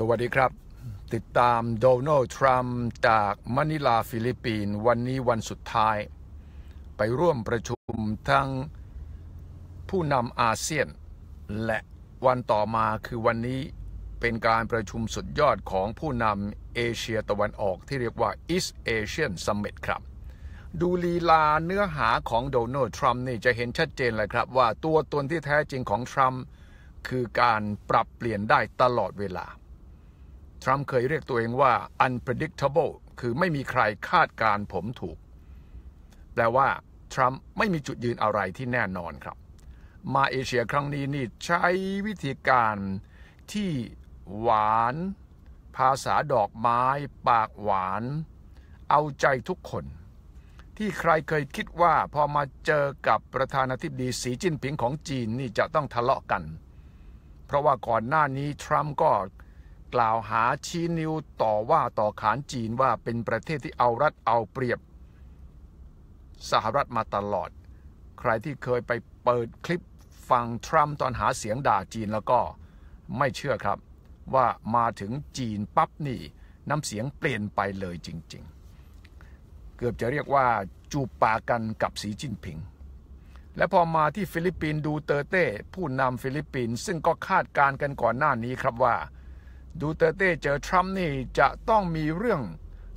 สวัสดีครับ ติดตามโดนัลด์ทรัมป์จากมะนิลาฟิลิปปินส์วันนี้วันสุดท้าย ไปร่วมประชุมทั้งผู้นำอาเซียน และวันต่อมาคือวันนี้เป็นการประชุมสุดยอดของผู้นำเอเชียตะวันออกที่เรียกว่า East Asian Summit ครับ ดูลีลาเนื้อหาของโดนัลด์ทรัมป์นี่จะเห็นชัดเจนเลยครับว่าตัวตนที่แท้จริงของทรัมป์คือการปรับเปลี่ยนได้ตลอดเวลา ทรัมป์เคยเรียกตัวเองว่า unpredictable คือไม่มีใครคาดการผมถูก แปลว่าทรัมป์ไม่มีจุดยืนอะไรที่แน่นอนครับ มาเอเชียครั้งนี้นี่ใช้วิธีการที่หวาน ภาษาดอกไม้ ปากหวาน เอาใจทุกคน ที่ใครเคยคิดว่าพอมาเจอกับประธานาธิบดีสีจิ้นผิงของจีนนี่จะต้องทะเลาะกัน เพราะว่าก่อนหน้านี้ทรัมป์ก็ กล่าวหาชี้นิ้วต่อว่าต่อขานจีนว่าเป็นประเทศที่เอารัดเอาเปรียบ สหรัฐมาตลอด ใครที่เคยไปเปิดคลิปฟังทรัมป์ตอนหาเสียงด่าจีนแล้วก็ไม่เชื่อครับว่ามาถึงจีนปั๊บนี่น้ำเสียงเปลี่ยนไปเลยจริง ๆ เกือบจะเรียกว่าจูบปากกันกับสีจิ้นผิง และพอมาที่ฟิลิปปินส์ดูเตอร์เต้ผู้นำฟิลิปปินส์ซึ่งก็คาดการณ์กันก่อนหน้านี้ครับว่า ดูเตเต้เจอทรัมป์นี่จะต้องมีเรื่อง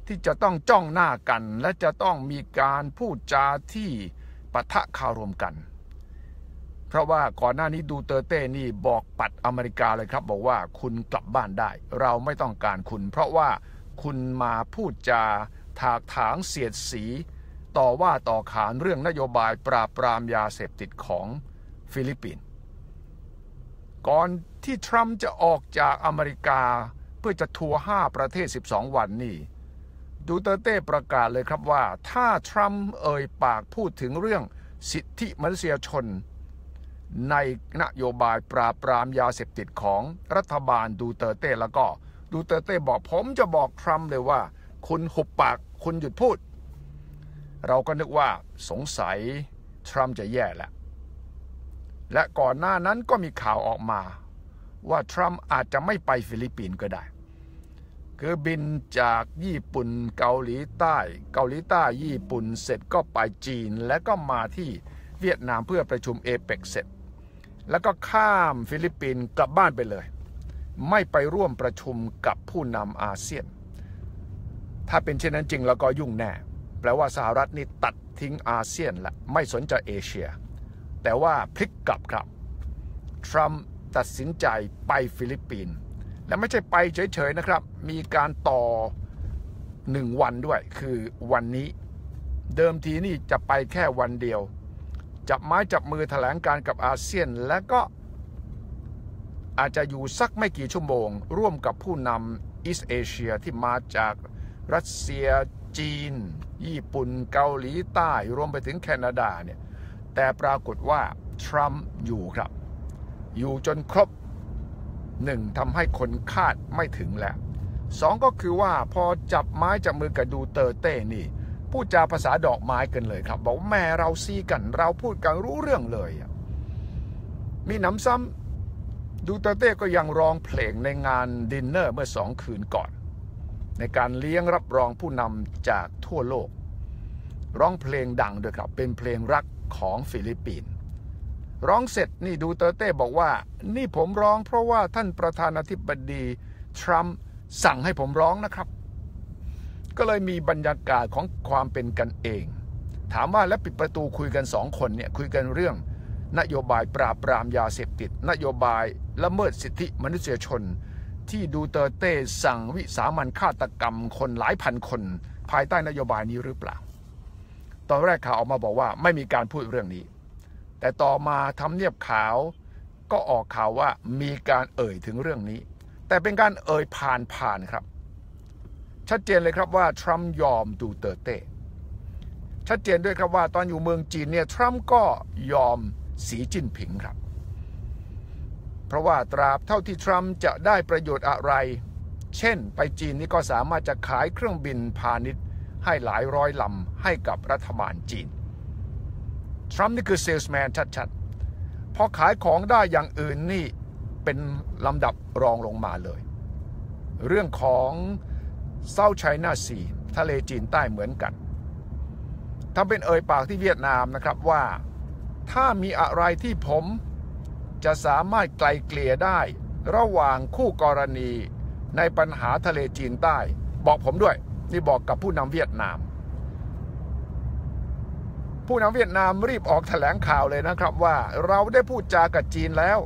ที่จะต้องจ้องหน้ากัน และจะต้องมีการพูดจาที่ปะทะคารมกัน เพราะว่าก่อนหน้านี้ดูเตเต้นี่บอกปัดอเมริกาเลยครับ บอกว่าคุณกลับบ้านได้ เราไม่ต้องการคุณ เพราะว่าคุณมาพูดจาถากถางเสียดสี ต่อว่าต่อขานเรื่องนโยบายปราบปรามยาเสพติดของฟิลิปปินส์ก่อน ที่ทรัมป์จะออกจากอเมริกาเพื่อจะทัวร์5ประเทศ 12 วันนี่ดูเตอร์เต้ประกาศเลยครับว่า ถ้าทรัมป์เอ่ยปากพูดถึงเรื่องสิทธิมนุษยชน ในนโยบายปราบปรามยาเสพติดของรัฐบาลดูเตอร์เต้แล้วก็ดูเตอร์เต้บอกผมจะบอกทรัมป์เลยว่า คุณหุบปากคุณหยุดพูด เราก็นึกว่าสงสัยทรัมป์จะแย่แหละและก่อนหน้านั้นก็มีข่าวออกมา ว่าทรัมป์อาจจะไม่ไปฟิลิปปินส์ก็ได้ คือบินจากญี่ปุ่นเกาหลีใต้ เกาหลีใต้ญี่ปุ่นเสร็จก็ไปจีน และก็มาที่เวียดนามเพื่อประชุมเอเปกเสร็จ แล้วก็ข้ามฟิลิปปินส์กลับบ้านไปเลย ไม่ไปร่วมประชุมกับผู้นำอาเซียน ถ้าเป็นเช่นนั้นจริงแล้วก็ยุ่งแน่ แปลว่าสหรัฐนี่ตัดทิ้งอาเซียนละไม่สนใจเอเชีย แต่ว่าพลิกกลับครับทรัมป์ ตัดสินใจไปฟิลิปปินส์และไม่ใช่ไปเฉยๆนะครับ มีการต่อหนึ่งวันด้วย คือวันนี้ เดิมทีนี่จะไปแค่วันเดียว จับไม้จับมือแถลงการกับอาเซียน และก็อาจจะอยู่สักไม่กี่ชั่วโมง ร่วมกับผู้นำอีสเอเชียที่มาจากรัสเซียจีน ญี่ปุ่นเกาหลีใต้ รวมไปถึงแคนาดาเนี่ยแต่ปรากฏว่า ทรัมป์อยู่ครับ อยู่จนครบหนึ่งทำให้คนคาดไม่ถึงแล้วสองก็คือว่าพอจับไม้จับมือกับดูเตอร์เต้นี่พูดจาภาษาดอกไม้กันเลยครับ บอกแม่เราซีกันเราพูดกันรู้เรื่องเลย มีหนำซ้ำดูเตอร์เต้ก็ยังร้องเพลงในงานดินเนอร์เมื่อสองคืนก่อน ในการเลี้ยงรับรองผู้นำจากทั่วโลก ร้องเพลงดังด้วยครับ เป็นเพลงรักของฟิลิปปินส์ ร้องเสร็จนี่ดูเตอร์เต้บอกว่า นี่ผมร้องเพราะว่าท่านประธานาธิบดีทรัมป์สั่งให้ผมร้องนะครับ ก็เลยมีบรรยากาศของความเป็นกันเอง ถามว่าแล้วปิดประตูคุยกันสองคนเนี่ยคุยกันเรื่อง นโยบายปราบปรามยาเสพติด นโยบายละเมิดสิทธิมนุษยชน ที่ดูเตอร์เต้สั่งวิสามันฆาตกรรมคนหลายพันคน ภายใต้นโยบายนี้หรือเปล่า ตอนแรกข่าวออกมาบอกว่าไม่มีการพูดเรื่องนี้ แต่ต่อมาทำเนียบขาวก็ออกข่าวว่ามีการเอ่ยถึงเรื่องนี้ แต่เป็นการเอ่ยผ่านผ่านครับ ชัดเจนเลยครับว่าทรัมป์ยอมดูเตอร์เต้ชัดเจนด้วยครับว่าตอนอยู่เมืองจีนเนี่ยทรัมป์ก็ยอมสีจิ้นผิงครับ เพราะว่าตราบเท่าที่ทรัมป์จะได้ประโยชน์อะไร เช่น ไปจีนนี่ก็สามารถจะขายเครื่องบินพาณิชย์ให้หลายร้อยลำให้กับรัฐบาลจีน ทรัมป์นี่คือเซลส์แมนชัดๆ พอขายของได้อย่างอื่นนี่เป็นลำดับรองลงมาเลย เรื่องของเซาไชน่าซีทะเลจีนใต้เหมือนกันทำเป็นเอ่ยปากที่เวียดนามนะครับว่า ถ้ามีอะไรที่ผมจะสามารถไกลเกลี่ยได้ระหว่างคู่กรณีในปัญหาทะเลจีนใต้ บอกผมด้วย นี่บอกกับผู้นำเวียดนาม ผู้นำเวียดนามรีบออกแถลงข่าวเลยนะครับว่าเราได้พูดจากับจีนแล้ว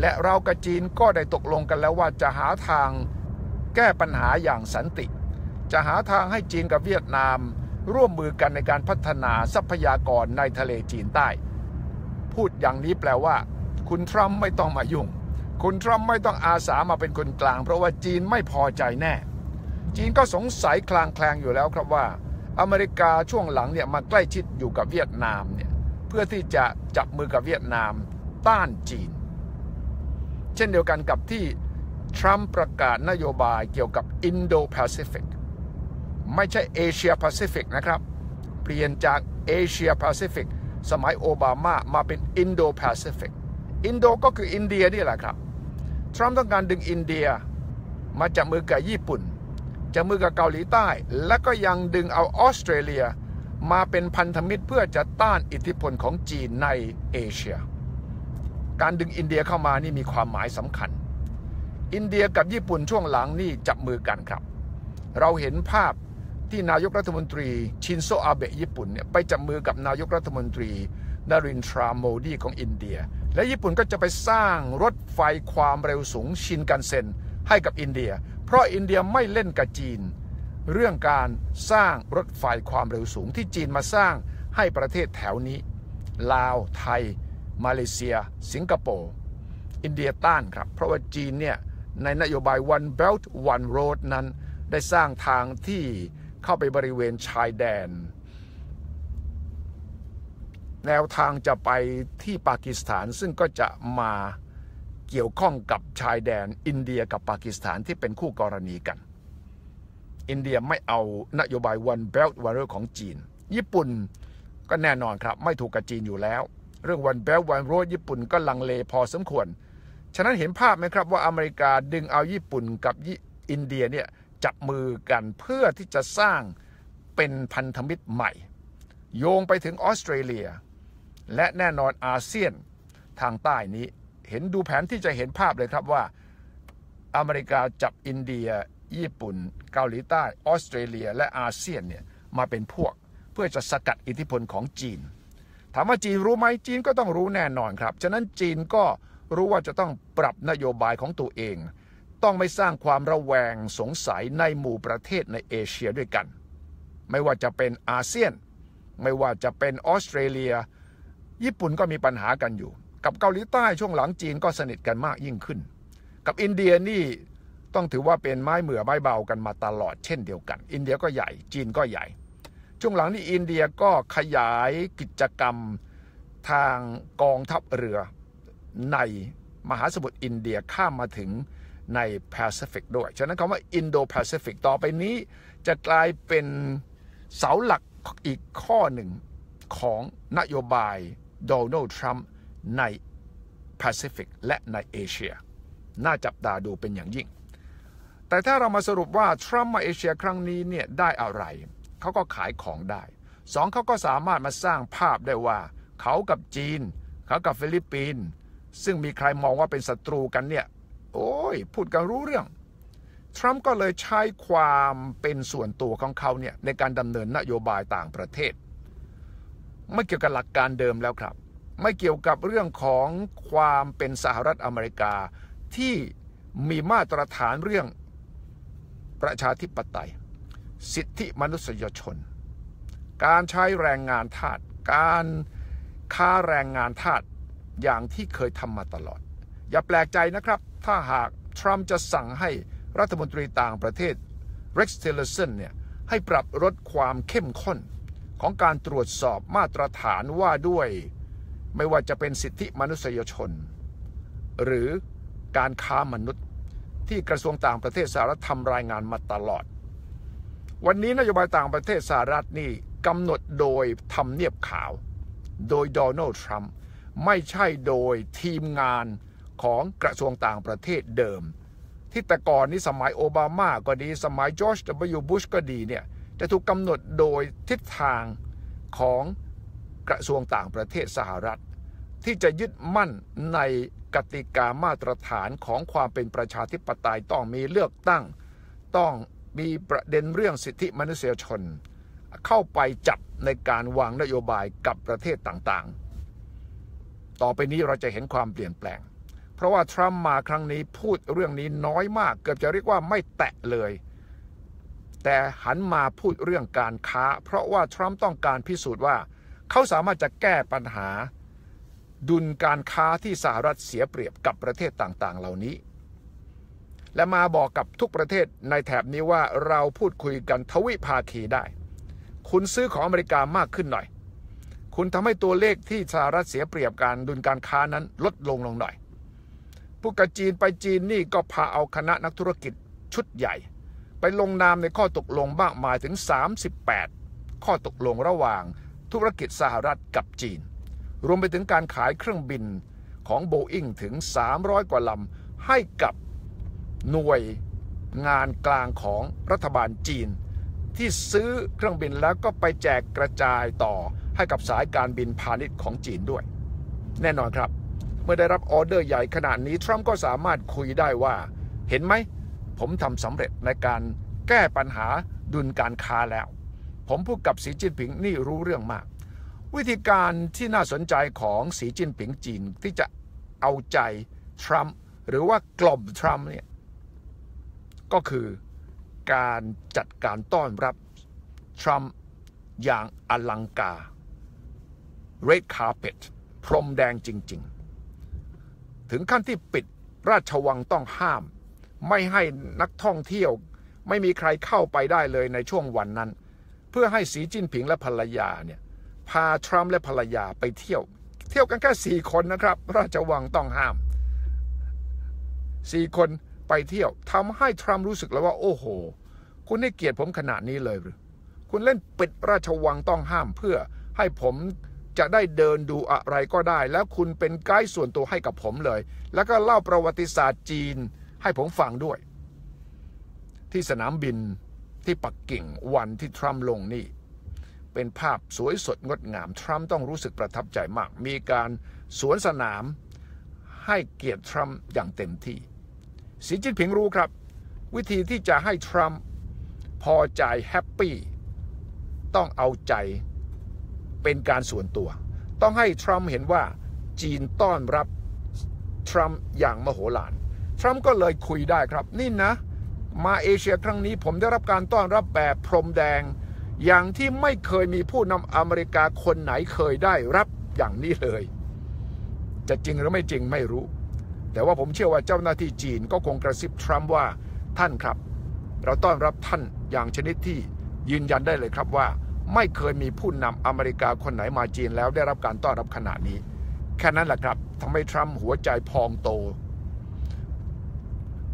และเรากับจีนก็ได้ตกลงกันแล้วว่าจะหาทางแก้ปัญหาอย่างสันติ จะหาทางให้จีนกับเวียดนาม ร่วมมือกันในการพัฒนาทรัพยากรในทะเลจีนใต้ พูดอย่างนี้แปลว่า คุณทรัมป์ไม่ต้องมายุ่ง คุณทรัมป์ไม่ต้องอาสามาเป็นคนกลาง เพราะว่าจีนไม่พอใจแน่ จีนก็สงสัยคลางแคลงอยู่แล้วครับว่า อเมริกาช่วงหลังเนี่ยมาใกล้ชิดอยู่กับเวียดนามเนี่ยเพื่อที่จะจับมือกับเวียดนามต้านจีน เช่นเดียวกันกับที่ทรัมป์ประกาศนโยบายเกี่ยวกับอินโดแปซิฟิกไม่ใช่เอเชียแปซิฟิกนะครับ เปลี่ยนจากเอเชียแปซิฟิกสมัยโอบามามาเป็นอินโดแปซิฟิกอินโดก็คืออินเดียนี่แหละครับ ทรัมป์ต้องการดึงอินเดียมาจับมือกับญี่ปุ่น จับมือกับเกาหลีใต้ และก็ยังดึงเอาออสเตรเลีย มาเป็นพันธมิตรเพื่อจะต้านอิทธิพลของจีนในเอเชีย การดึงอินเดียเข้ามานี่มีความหมายสำคัญ อินเดียกับญี่ปุ่นช่วงหลังนี่จับมือกันครับ เราเห็นภาพที่นายกรัฐมนตรีชินโซอาเบะญี่ปุ่นเนี่ยไปจับมือกับนายกรัฐมนตรีนารินทราโมดีของอินเดีย และญี่ปุ่นก็จะไปสร้างรถไฟความเร็วสูงชินกันเซ็นให้กับอินเดีย เพราะอินเดียไม่เล่นกับจีน เรื่องการสร้างรถไฟความเร็วสูงที่จีนมาสร้างให้ประเทศแถวนี้ ลาว ไทย มาเลเซีย สิงคโปร์อินเดียต้านครับ เพราะว่าจีนเนี่ย ในนโยบาย One Belt One Road นั้น ได้สร้างทางที่เข้าไปบริเวณชายแดน แนวทางจะไปที่ปากีสถานซึ่งก็จะมา เกี่ยวข้องกับชายแดนอินเดียกับปากีสถานที่เป็นคู่กรณีกัน อินเดียไม่เอานโยบาย One Belt One Road ของจีน ญี่ปุ่นก็แน่นอนครับ ไม่ถูกกับจีนอยู่แล้ว เรื่อง One Belt One Road ญี่ปุ่นก็ลังเลพอสมควร ฉะนั้นเห็นภาพไหมครับว่าอเมริกาดึงเอาญี่ปุ่นกับอินเดียเนี่ยจับมือกันเพื่อที่จะสร้างเป็นพันธมิตรใหม่ โยงไปถึงออสเตรเลีย และแน่นอนอาเซียนทางใต้นี้ เห็นดูแผนที่จะเห็นภาพเลยครับว่า อเมริกาจับอินเดีย ญี่ปุ่น เกาหลีใต้ออสเตรเลีย และอาเซียนเนี่ยมาเป็นพวก เพื่อจะสกัดอิทธิพลของจีน ถามว่าจีนรู้ไหมจีนก็ต้องรู้แน่นอนครับ ฉะนั้นจีนก็รู้ว่าจะต้องปรับนโยบายของตัวเอง ต้องไม่สร้างความระแวงสงสัยในหมู่ประเทศในเอเชียด้วยกัน ไม่ว่าจะเป็นอาเซียน ไม่ว่าจะเป็นออสเตรเลีย ญี่ปุ่นก็มีปัญหากันอยู่ กับเกาหลีใต้ช่วงหลังจีนก็สนิทกันมากยิ่งขึ้น กับอินเดียนี่ต้องถือว่าเป็นไม้เหมือไม้เบากันมาตลอดเช่นเดียวกัน อินเดียก็ใหญ่จีนก็ใหญ่ ช่วงหลังนี้อินเดียก็ขยายกิจกรรมทางกองทัพเรือในมหาสมุทรอินเดียข้ามมาถึงในแปซิฟิกด้วย ฉะนั้นคำว่าอินโดแปซิฟิกต่อไปนี้ จะกลายเป็นเสาหลักอีกข้อหนึ่งของนโยบายโดนัลด์ทรัมป์ ในแปซิฟิกและในเอเชีย น่าจับตาดูเป็นอย่างยิ่ง แต่ถ้าเรามาสรุปว่า ทรัมป์มาเอเชียครั้งนี้เนี่ยได้อะไร เขาก็ขายของได้สองเขาก็สามารถมาสร้างภาพได้ว่า เขากับจีน เขากับฟิลิปปินส์ซึ่งมีใครมองว่าเป็นศัตรูกันเนี่ย โอ้ย พูดกันรู้เรื่อง ทรัมป์ก็เลยใช้ความเป็นส่วนตัวของเขาเนี่ยในการดำเนินนโยบายต่างประเทศ ไม่เกี่ยวกับหลักการเดิมแล้วครับ ไม่เกี่ยวกับเรื่องของความเป็นสหรัฐอเมริกา ที่มีมาตรฐานเรื่องประชาธิปไตย สิทธิมนุษยชน การใช้แรงงานทาสการค้าแรงงานทาสอย่างที่เคยทำมาตลอด อย่าแปลกใจนะครับ ถ้าหากทรัมป์จะสั่งให้รัฐมนตรีต่างประเทศเร็กซ์เทเลสันเนี่ยให้ปรับลดความเข้มข้นของการตรวจสอบมาตรฐานว่าด้วย ไม่ว่าจะเป็นสิทธิมนุษยชน หรือการค้ามนุษย์ที่กระทรวงต่างประเทศสหรัฐทำรายงานมาตลอด วันนี้นโยบายต่างประเทศสหรัฐนี่กำหนดโดยทำเนียบขาว โดยโดนัลด์ทรัมป์ไม่ใช่โดยทีมงานของกระทรวงต่างประเทศเดิม ที่แต่ก่อนนี้สมัยโอบามาก็ดี สมัยจอร์จดับยูบุชก็ดีเนี่ยจะถูกกำหนดโดยทิศทางของ กระทรวงต่างประเทศสหรัฐ ที่จะยึดมั่นในกติกามาตรฐานของความเป็นประชาธิปไตยต้องมีเลือกตั้ง ต้องมีประเด็นเรื่องสิทธิมนุษยชน เข้าไปจับในการวางนโยบายกับประเทศต่างๆ ต่อไปนี้เราจะเห็นความเปลี่ยนแปลง เพราะว่าทรัมป์มาครั้งนี้พูดเรื่องนี้น้อยมาก เกือบจะเรียกว่าไม่แตะเลย แต่หันมาพูดเรื่องการค้า เพราะว่าทรัมป์ต้องการพิสูจน์ว่า เขาสามารถจะแก้ปัญหาดุลการค้าที่สหรัฐเสียเปรียบกับประเทศต่างๆ เหล่านี้ และมาบอกกับทุกประเทศในแถบนี้ว่าเราพูดคุยกันทวิภาคีได้ คุณซื้อของอเมริกามากขึ้นหน่อย คุณทำให้ตัวเลขที่สหรัฐเสียเปรียบการดุลการค้านั้นลดลงลงหน่อยผู้กับจีนไปจีนนี่ก็พาเอาคณะนักธุรกิจชุดใหญ่ ไปลงนามในข้อตกลงมากมายถึง 38 ข้อตกลงระหว่าง ธุรกิจสหรัฐกับจีน รวมไปถึงการขายเครื่องบินของโบอิงถึง 300 กว่าลำให้กับหน่วยงานกลางของรัฐบาลจีน ที่ซื้อเครื่องบินแล้วก็ไปแจกกระจายต่อให้กับสายการบินพาณิชย์ของจีนด้วย แน่นอนครับ เมื่อได้รับออเดอร์ใหญ่ขนาดนี้ ทรัมป์ก็สามารถคุยได้ว่า เห็นไหม ผมทำสำเร็จในการแก้ปัญหาดุลการค้าแล้ว ผมพูดกับสีจิ้นผิงนี่รู้เรื่องมาก วิธีการที่น่าสนใจของสีจิ้นผิงจีนที่จะเอาใจทรัมป์หรือว่ากล่อมทรัมป์เนี่ยก็คือการจัดการต้อนรับทรัมป์อย่างอลังการ red carpet พรมแดงจริง ๆ ถึงขั้นที่ปิดราชวังต้องห้าม ไม่ให้นักท่องเที่ยว ไม่มีใครเข้าไปได้เลยในช่วงวันนั้น เพื่อให้สีจิ้นผิงและภรรยาเนี่ยพาทรัมป์และภรรยาไปเที่ยว เที่ยวกันแค่สี่คนนะครับ ราชวังต้องห้ามสี่คนไปเที่ยวทำให้ทรัมป์รู้สึกแล้วว่า โอ้โห คุณให้เกียรติผมขนาดนี้เลยหรือคุณเล่นปิดราชวังต้องห้ามเพื่อให้ผมจะได้เดินดูอะไรก็ได้ แล้วคุณเป็นไกด์ส่วนตัวให้กับผมเลย แล้วก็เล่าประวัติศาสตร์จีนให้ผมฟังด้วย ที่สนามบิน ที่ปักกิ่งวันที่ทรัมป์ลงนี่ เป็นภาพสวยสดงดงาม ทรัมป์ต้องรู้สึกประทับใจมาก มีการสวนสนามให้เกียรติทรัมป์อย่างเต็มที่ สีจิ้นผิงรู้ครับ วิธีที่จะให้ทรัมป์พอใจแฮปปี้ต้องเอาใจเป็นการส่วนตัว ต้องให้ทรัมป์เห็นว่าจีนต้อนรับทรัมป์อย่างมโหฬารทรัมป์ก็เลยคุยได้ครับ นี่นะ มาเอเชียครั้งนี้ผมได้รับการต้อนรับแบบพรมแดง อย่างที่ไม่เคยมีผู้นำอเมริกาคนไหนเคยได้รับอย่างนี้เลย จะจริงหรือไม่จริงไม่รู้ แต่ว่าผมเชื่อว่าเจ้าหน้าที่จีนก็คงกระซิบทรัมป์ว่าท่านครับ เราต้อนรับท่านอย่างชนิดที่ยืนยันได้เลยครับว่า ไม่เคยมีผู้นำอเมริกาคนไหนมาจีนแล้วได้รับการต้อนรับขนาดนี้ แค่นั้นแหละครับทำให้ทรัมป์หัวใจพองโต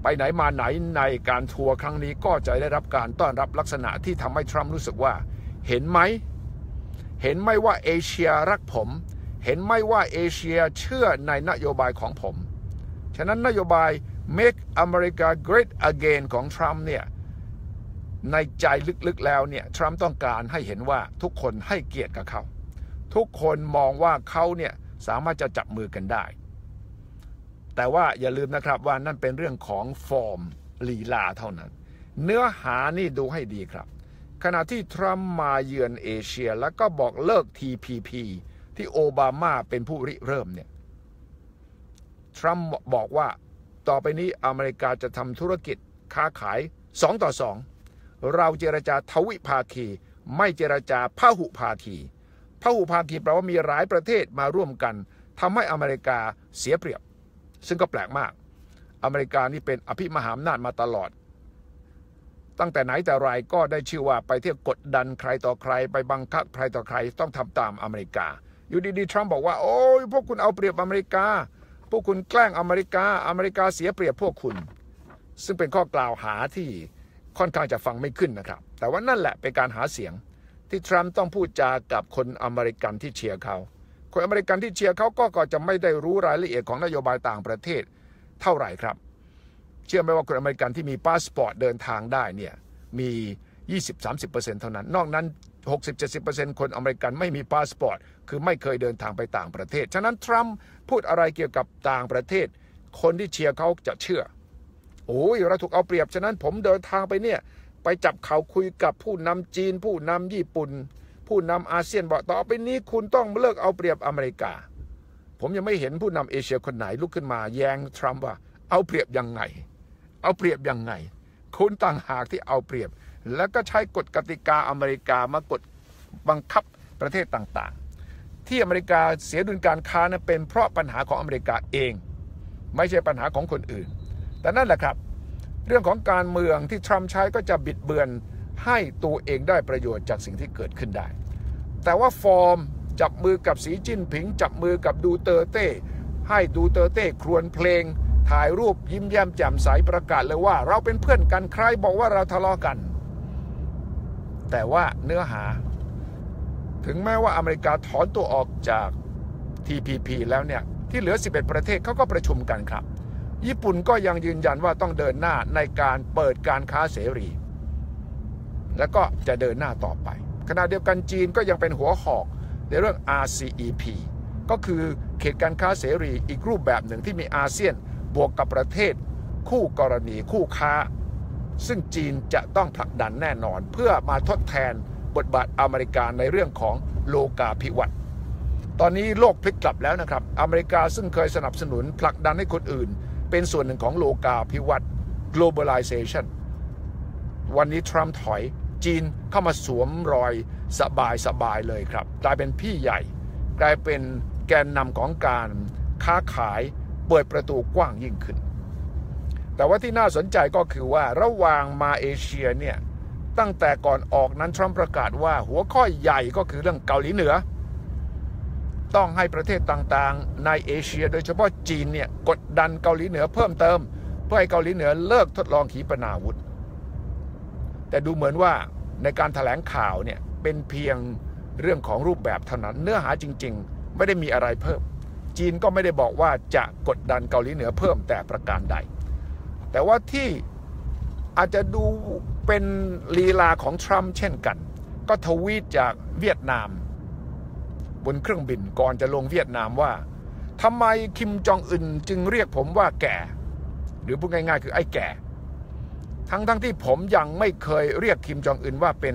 ไปไหนมาไหนในการทัวร์ครั้งนี้ก็จะได้รับการต้อนรับลักษณะที่ทำให้ทรัมป์รู้สึกว่า เห็นไหม เห็นไหมว่าเอเชียรักผม เห็นไหมว่าเอเชียเชื่อในนโยบายของผม ฉะนั้นนโยบาย make America great again ของทรัมป์เนี่ยในใจลึกๆแล้วเนี่ยทรัมป์ต้องการให้เห็นว่าทุกคนให้เกียรติกับเขา ทุกคนมองว่าเขาเนี่ยสามารถจะจับมือกันได้ แต่ว่าอย่าลืมนะครับว่านั่นเป็นเรื่องของฟอร์มลีลาเท่านั้น เนื้อหานี่ดูให้ดีครับ ขณะที่ทรัมป์มาเยือนเอเชียแล้วก็บอกเลิก TPP ที่โอบามาเป็นผู้ริเริ่มเนี่ยทรัมป์บอกว่าต่อไปนี้อเมริกาจะทำธุรกิจค้าขาย 2 ต่อ 2 เราเจรจาทวิภาคี ไม่เจรจาพหุภาคีพหุภาคีแปลว่ามีหลายประเทศมาร่วมกันทำให้อเมริกาเสียเปรียบ ซึ่งก็แปลกมาก อเมริกานี่เป็นอภิมหาอำนาจมาตลอด ตั้งแต่ไหนแต่ไรก็ได้ชื่อว่าไปเที่ยวกดดันใครต่อใคร ไปบังคับใครต่อใครต้องทำตามอเมริกา อยู่ดีๆทรัมป์บอกว่า โอ้ยพวกคุณเอาเปรียบอเมริกา พวกคุณแกล้งอเมริกา อเมริกาเสียเปรียบพวกคุณ ซึ่งเป็นข้อกล่าวหาที่ค่อนข้างจะฟังไม่ขึ้นนะครับ แต่ว่านั่นแหละเป็นการหาเสียงที่ทรัมป์ต้องพูดจากับคนอเมริกันที่เชียร์เขา คนอเมริกันที่เชียร์เขาก็ก็จะไม่ได้รู้รายละเอียดของนโยบายต่างประเทศเท่าไหร่ครับ เชื่อไหมว่าคนอเมริกันที่มีพาสปอร์ตเดินทางได้เนี่ยมี 20-30%เท่านั้น นอกนั้น 60-70%คนอเมริกันไม่มีพาสปอร์ตคือไม่เคยเดินทางไปต่างประเทศ ฉะนั้นทรัมป์พูดอะไรเกี่ยวกับต่างประเทศ คนที่เชียร์เขาจะเชื่อโอ้ยเราถูกเอาเปรียบ ฉะนั้นผมเดินทางไปเนี่ย ไปจับเขาคุยกับผู้นำจีน ผู้นำญี่ปุ่น ผู้นำอาเซียนบอกต่อไปนี้คุณต้องเลิกเอาเปรียบอเมริกา ผมยังไม่เห็นผู้นำเอเชียคนไหนลุกขึ้นมาแย้งทรัมป์ว่าเอาเปรียบยังไง เอาเปรียบยังไง คุณต่างหากที่เอาเปรียบ แล้วก็ใช้กฎกติกาอเมริกามากดบังคับประเทศต่างๆ ที่อเมริกาเสียดุลการค้านะเป็นเพราะปัญหาของอเมริกาเอง ไม่ใช่ปัญหาของคนอื่น แต่นั่นแหละครับ เรื่องของการเมืองที่ทรัมป์ใช้ก็จะบิดเบือน ให้ตัวเองได้ประโยชน์จากสิ่งที่เกิดขึ้นได้ แต่ว่าฟอร์มจับมือกับสีจิ้นผิง จับมือกับดูเตอร์เต้ ให้ดูเตอร์เต้ครวนเพลง ถ่ายรูปยิ้มแย้มแจ่มใสประกาศเลยว่า เราเป็นเพื่อนกันใครบอกว่าเราทะเลาะกัน แต่ว่าเนื้อหา ถึงแม้ว่าอเมริกาถอนตัวออกจาก TPP แล้วเนี่ย ที่เหลือ 11 ประเทศเขาก็ประชุมกันครับ ญี่ปุ่นก็ยังยืนยันว่าต้องเดินหน้าในการเปิดการค้าเสรี แล้วก็จะเดินหน้าต่อไป ขณะเดียวกันจีนก็ยังเป็นหัวหอกในเรื่อง RCEP ก็คือเขตการค้าเสรีอีกรูปแบบหนึ่งที่มีอาเซียนบวกกับประเทศ คู่กรณีคู่ค้า ซึ่งจีนจะต้องผลักดันแน่นอน เพื่อมาทดแทนบทบาทอเมริกาในเรื่องของโลกาภิวัตน์ตอนนี้โลกพลิกกลับแล้วนะครับ อเมริกาซึ่งเคยสนับสนุนผลักดันให้คนอื่น เป็นส่วนหนึ่งของโลกาภิวัตน์ globalization วันนี้ทรัมป์ถอย จีนเข้ามาสวมรอยสบายสบายเลยครับ กลายเป็นพี่ใหญ่ กลายเป็นแกนนำของการค้าขายเปิดประตูกว้างยิ่งขึ้น แต่ว่าที่น่าสนใจก็คือว่าระหว่างมาเอเชียเนี่ยตั้งแต่ก่อนออกนั้นทรัมป์ประกาศว่าหัวข้อใหญ่ก็คือเรื่องเกาหลีเหนือ ต้องให้ประเทศต่างๆ ในเอเชีย โดยเฉพาะจีนเนี่ยกดดันเกาหลีเหนือเพิ่มเติม เพื่อให้เกาหลีเหนือเลิกทดลองขีปนาวุธ แต่ดูเหมือนว่าในการถแถลงข่าวเนี่ยเป็นเพียงเรื่องของรูปแบบเท่านั้น เนื้อหาจริง ๆ ไม่ได้มีอะไรเพิ่ม จีนก็ไม่ได้บอกว่าจะกดดันเกาหลีเหนือเพิ่มแต่ประการใด แต่ว่าที่อาจจะดูเป็นลีลาของทรัมป์เช่นกัน ก็ทวีตจากเวียดนาม บนเครื่องบินก่อนจะลงเวียดนามว่าทำไมคิมจองอึนจึงเรียกผมว่าแก่ หรือพูดง่ายๆ คือไอ้แก่ ทั้งๆทที่ผมยังไม่เคยเรียกคิมจองอึนว่าเป็น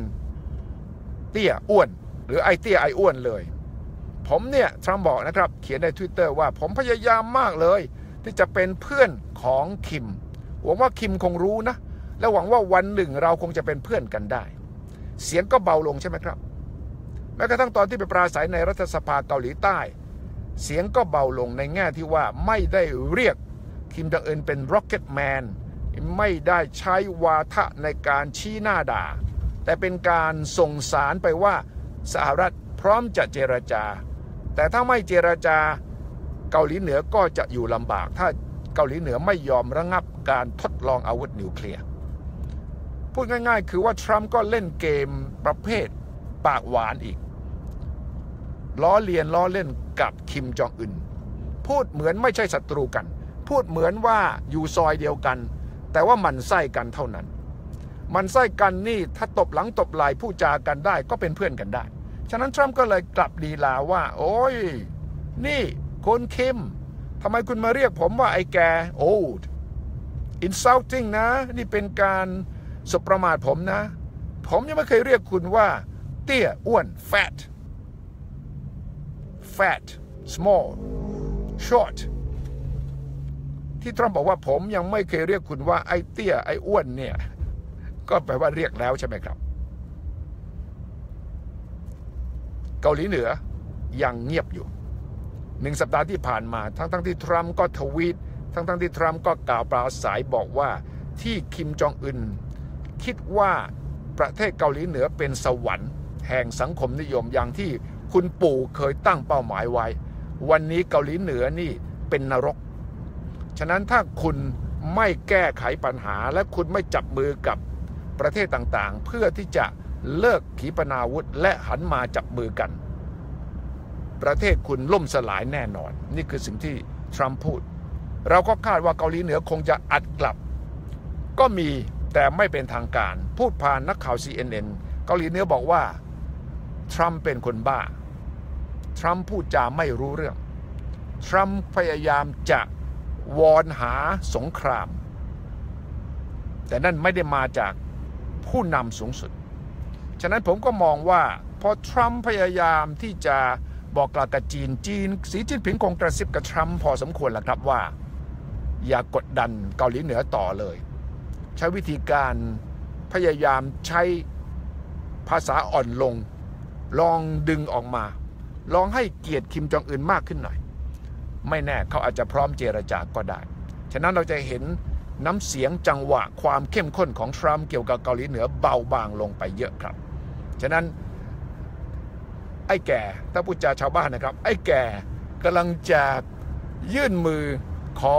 เตี้ยอ้วน หรือไอเตี้ยไออ้วนเลย ผมเนี่ยทรัมป์บอกนะครับ เขียนในทวิตเตอร์ว่าผมพยายามมากเลย ที่จะเป็นเพื่อนของคิมหวังว่าคิมคงรู้นะ และหวังว่าวันหนึ่งเราคงจะเป็นเพื่อนกันได้ เสียงก็เบาลงใช่ไหมครับ แม้กระทั่งตอนที่ไปปราศัยในรัฐสภาเกาหลีใต้ เสียงก็เบาลงในแง่ที่ว่าไม่ได้เรียกคิมจองอึนเป็น Rocket Man ไม่ได้ใช้วาทะในการชี้หน้าด่า แต่เป็นการส่งสารไปว่าสหรัฐพร้อมจะเจรจา แต่ถ้าไม่เจรจาเกาหลีเหนือก็จะอยู่ลำบาก ถ้าเกาหลีเหนือไม่ยอมระงับการทดลองอาวุธนิวเคลียร์พูดง่ายๆ คือว่าทรัมป์ก็เล่นเกมประเภทปากหวานอีก ล้อเลียนล้อเล่นกับคิมจองอึน พูดเหมือนไม่ใช่ศัตรูกัน พูดเหมือนว่าอยู่ซอยเดียวกัน แต่ว่ามันไส้กันเท่านั้น มันไส้กันนี่ถ้าตบหลังตบไหล่ผู้จากันได้ก็เป็นเพื่อนกันได้ ฉะนั้นทรัมป์ก็เลยกลับดีลาว่า โอ้ย นี่คุณคิมทำไมคุณมาเรียกผมว่าไอ้แก old insulting นะ นี่เป็นการสบประมาทผมนะ ผมยังไม่เคยเรียกคุณว่า เตี้ยอ้วน fat fat small short ที่ทรัมป์บอกว่าผมยังไม่เคยเรียกคุณว่าไอ้เตี้ยไอ้อ้วนเนี่ย ก็แปลว่าเรียกแล้วใช่ไหมครับ เกาหลีเหนือยังเงียบอยู่หนึ่งสัปดาห์ที่ผ่านมา ทั้งทั้งที่ทรัมป์ก็ทวีตทั้งทั้งที่ทรัมป์ก็กล่าวปราศัยบอกว่าที่คิมจองอึนคิดว่าประเทศเกาหลีเหนือเป็นสวรรค์ แห่งสังคมนิยมอย่างที่คุณปู่เคยตั้งเป้าหมายไว้ วันนี้เกาหลีเหนือนี่เป็นนรก ฉะนั้นถ้าคุณไม่แก้ไขปัญหาและคุณไม่จับมือกับประเทศต่างๆ เพื่อที่จะเลิกขีปนาวุธและหันมาจับมือกัน ประเทศคุณล่มสลายแน่นอน นี่คือสิ่งที่ทรัมป์พูด เราก็คาดว่าเกาหลีเหนือคงจะอัดกลับ ก็มีแต่ไม่เป็นทางการ พูดผ่านนักข่าว CNN เกาหลีเหนือบอกว่า ทรัมป์เป็นคนบ้า ทรัมป์พูดจาไม่รู้เรื่อง ทรัมป์พยายามจะ วอนหาสงคราม แต่นั่นไม่ได้มาจากผู้นำสูงสุด ฉะนั้นผมก็มองว่าพอทรัมป์พยายามที่จะบอกกล่าวกับจีนจีน สีจิ้นผิงคงกระซิบกับทรัมป์พอสมควรแล้วครับว่า อย่ากดดันเกาหลีเหนือต่อเลย ใช้วิธีการพยายามใช้ภาษาอ่อนลง ลองดึงออกมา ลองให้เกียรติคิมจองอึนมากขึ้นหน่อย ไม่แน่เขาอาจจะพร้อมเจรจาก็ได้ ฉะนั้นเราจะเห็นน้ำเสียงจังหวะความเข้มข้นของทรัมป์เกี่ยวกับเกาหลีเหนือเบาบางลงไปเยอะครับ ฉะนั้นไอ้แก่ถ้าพูดจาชาวบ้านนะครับ ไอ้แก่กำลังจะยื่นมือขอ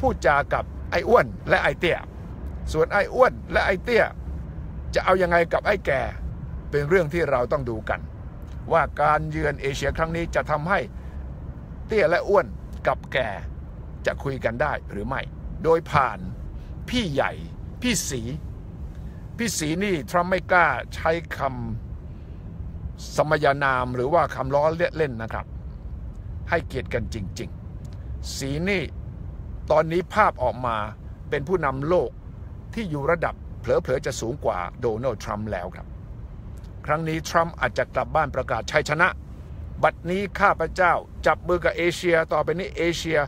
พูดจากับไอ้อ้วนและไอ้เตี้ย ส่วนไอ้อ้วนและไอ้เตี้ย จะเอายังไงกับไอ้แก่ เป็นเรื่องที่เราต้องดูกัน ว่าการเยือนเอเชียครั้งนี้จะทำให้ เตี้ยและอ้วนกับแก่จะคุยกันได้หรือไม่ โดยผ่านพี่ใหญ่ พี่สี พี่สีนี่ทรัมป์ไม่กล้าใช้คำสมญานามหรือว่าคำล้อเล่นนะครับ ให้เกียรติกันจริง ๆ สีนี่ตอนนี้ภาพออกมาเป็นผู้นำโลกที่อยู่ระดับเผลอๆจะสูงกว่าโดนัลด์ทรัมป์แล้วครับ ครั้งนี้ทรัมป์อาจจะกลับบ้านประกาศชัยชนะ บัดนี้ข้าพเจ้าจับมือกับเอเชีย ต่อไปนี้เอเชีย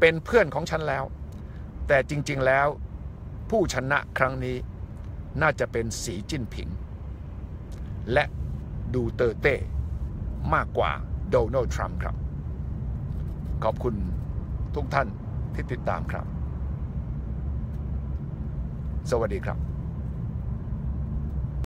เป็นเพื่อนของฉันแล้ว แต่จริง ๆแล้วผู้ชนะครั้งนี้น่าจะเป็นสีจิ้นผิง และดูเตอร์เต้มากกว่าโดนัลด์ทรัมป์ครับ ขอบคุณทุกท่านที่ติดตามครับ สวัสดีครับ